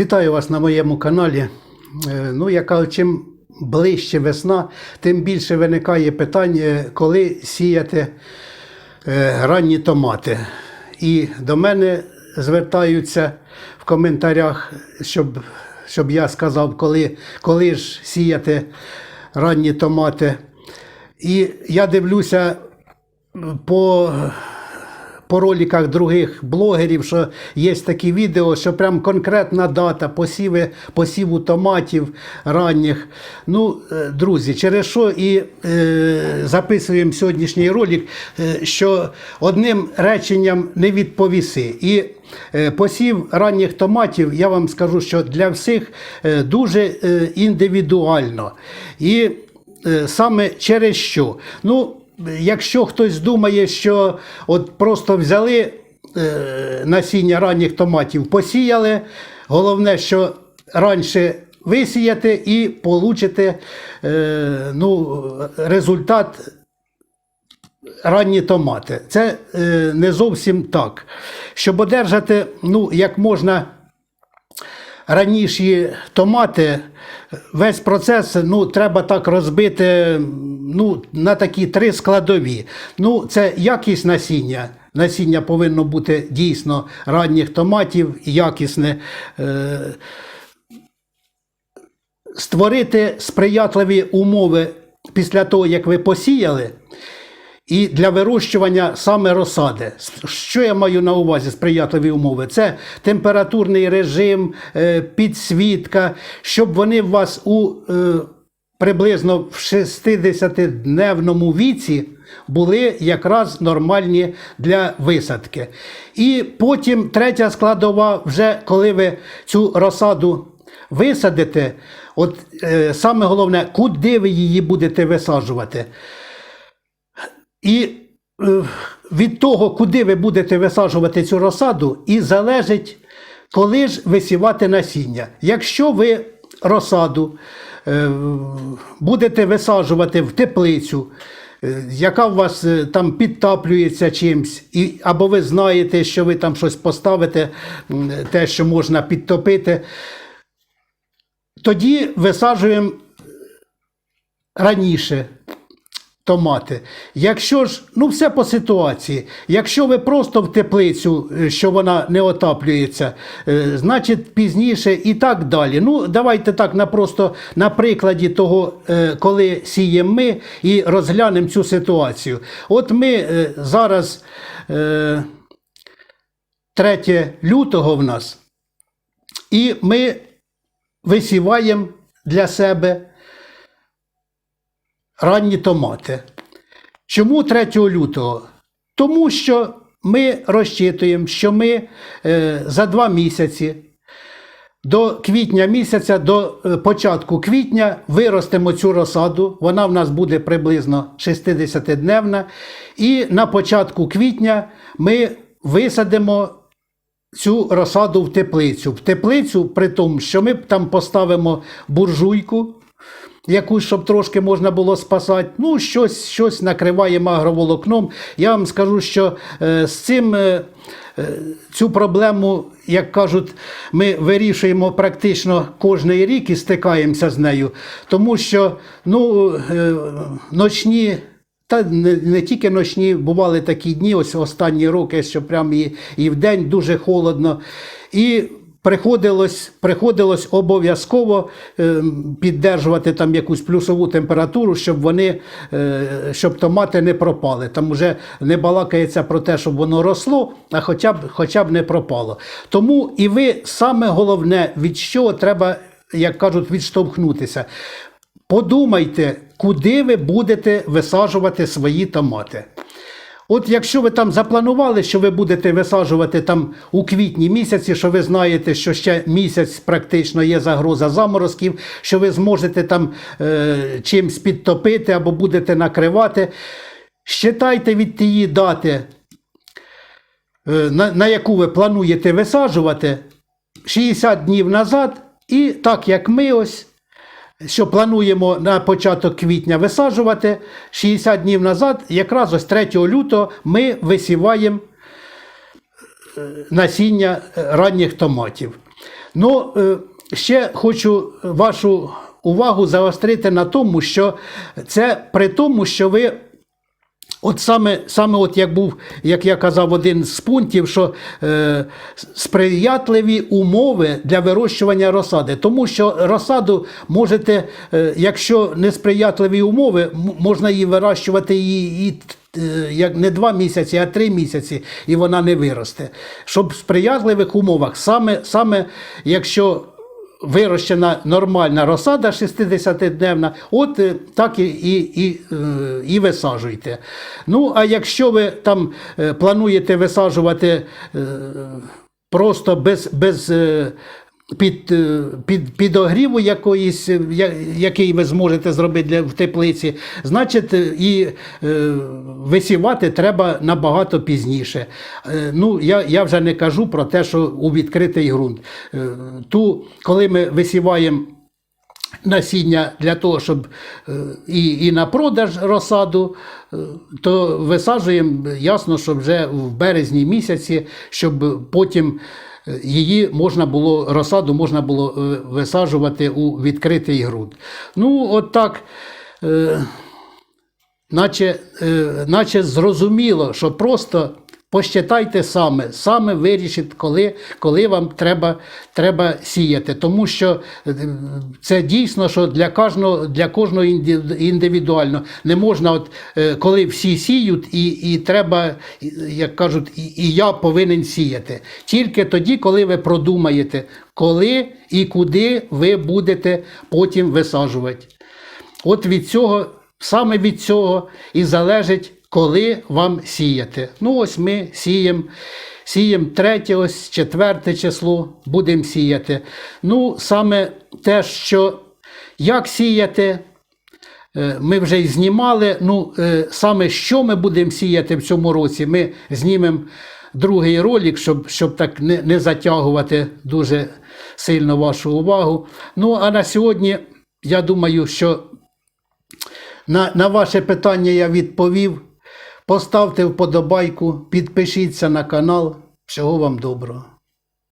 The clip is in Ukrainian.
Вітаю вас на моєму каналі. Е, Ну, яка чим ближче весна, тим більше виникає питання, коли сіяти е, ранні томати. І до мене звертаються в коментарях, щоб, щоб я сказав, коли, коли ж сіяти ранні томати. І я дивлюся по по роликах других блогерів, що є такі відео, що прям конкретна дата посіви, посіву томатів ранніх. Ну, е, друзі, через що і е, записуємо сьогоднішній ролик, е, що одним реченням не відповіси. І е, посів ранніх томатів, я вам скажу, що для всіх дуже індивідуально. І саме через що? Ну, Якщо хтось думає, що от просто взяли е, насіння ранніх томатів, посіяли, головне, що раніше висіяти і получите е, ну, результат ранні томати. Це е, не зовсім так. Щоб одержати ну, як можна раніші томати, весь процес ну, треба так розбити ну, на такі три складові. Ну, це якість насіння. Насіння повинно бути дійсно ранніх томатів, якісне. Е, створити сприятливі умови після того, як ви посіяли, і для вирощування саме розсади. Що я маю на увазі сприятливі умови? Це температурний режим, е, підсвітка, щоб вони у вас у е, приблизно в 60-дневному віці були якраз нормальні для висадки. І потім третя складова, вже коли ви цю розсаду висадите, от е, саме головне, куди ви її будете висаджувати. І е, від того, куди ви будете висаджувати цю розсаду, і залежить, коли ж висівати насіння. Якщо ви розсаду будете висаджувати в теплицю, е, яка у вас е, там підтаплюється чимсь, і, або ви знаєте, що ви там щось поставите, те, що можна підтопити, тоді висаджуємо раніше томати. Якщо ж, ну все по ситуації. Якщо ви просто в теплицю, е, що вона не отаплюється, е, значить пізніше і так далі. Ну, давайте так на просто на прикладі того, е, коли сіємо ми, і розглянемо цю ситуацію. От ми зараз е, 3 лютого в нас, і ми висіваємо для себе ранні томати. Чому 3 лютого? Тому що ми розчитуємо, що ми е, за два місяці до квітня місяця, до е, початку квітня виростемо цю розсаду. Вона в нас буде приблизно 60-дневна. І на початку квітня ми висадимо цю розсаду в теплицю. В теплицю, при тому, що ми там поставимо буржуйку, якусь, щоб трошки можна було спасати. Ну, щось, щось накриваємо агроволокном. Я вам скажу, що е, з цим. Е, е, Цю проблему, як кажуть, ми вирішуємо практично кожний рік і стикаємося з нею, тому що ну, е, ночні, та не, не тільки ночні, бували такі дні, ось останні роки, що прям і, і в день дуже холодно. І Приходилось, приходилось обов'язково е, піддержувати там якусь плюсову температуру, щоб вони, е, щоб томати не пропали. Там вже не балакається про те, щоб воно росло, а хоча б, хоча б не пропало. Тому і ви саме головне, від чого треба, як кажуть, відштовхнутися. Подумайте, куди ви будете висаджувати свої томати. От якщо ви там запланували, що ви будете висаджувати там у квітні місяці, що ви знаєте, що ще місяць практично є загроза заморозків, що ви зможете там е, чимсь підтопити або будете накривати, считайте від тієї дати, е, на, на яку ви плануєте висаджувати, 60 днів назад, і так як ми ось що плануємо на початок квітня висаджувати 60 днів назад, якраз ось 3 лютого ми висіваємо е, насіння е, ранніх томатів. Ну, е, ще хочу вашу увагу заострити на тому, що це при тому, що ви. От саме, саме от як був, як я казав, один з пунктів, що е, сприятливі умови для вирощування розсади. Тому що розсаду можете, е, якщо несприятливі умови, можна її вирощувати і, і е, як не два місяці, а три місяці, і вона не виросте. Щоб в сприятливих умовах, саме, саме якщо вирощена нормальна розсада 60-дневна, от е, так і, і, і, е, і висаджуйте. Ну, а якщо ви там е, плануєте висаджувати просто без, без під, е, під, підогріву якоїсь, е, який ви зможете зробити для, в теплиці, значить і е, висівати треба набагато пізніше. Е, ну, я, я вже не кажу про те, що у відкритий ґрунт. Е, ту, коли ми висіваємо насіння для того, щоб е, і, і на продаж розсаду, то висаджуємо ясно, що вже в березні місяці, щоб потім її можна було, розсаду можна було е, висаджувати у відкритий ґрунт. Ну, от так. е, наче, е, наче зрозуміло, що просто посчитайте саме, саме вирішіть, коли, коли вам треба, треба сіяти. Тому що е, це дійсно, що для кожного, для кожного індивідуально не можна, от, е, коли всі сіють, і, і треба, як кажуть, і, і я повинен сіяти. Тільки тоді, коли ви продумаєте, коли і куди ви будете потім висаджувати. От від цього, саме від цього і залежить, коли вам сіяти. Ну, ось ми сіємо. Сіємо третє, ось четверте число, будемо сіяти. Ну, саме те, що як сіяти, е, ми вже й знімали. Ну, е, саме що ми будемо сіяти в цьому році, ми знімемо другий ролик, щоб, щоб так не, не затягувати дуже сильно вашу увагу. Ну, а на сьогодні я думаю, що на, на ваше питання я відповів. Поставте вподобайку, підпишіться на канал. Всього вам доброго.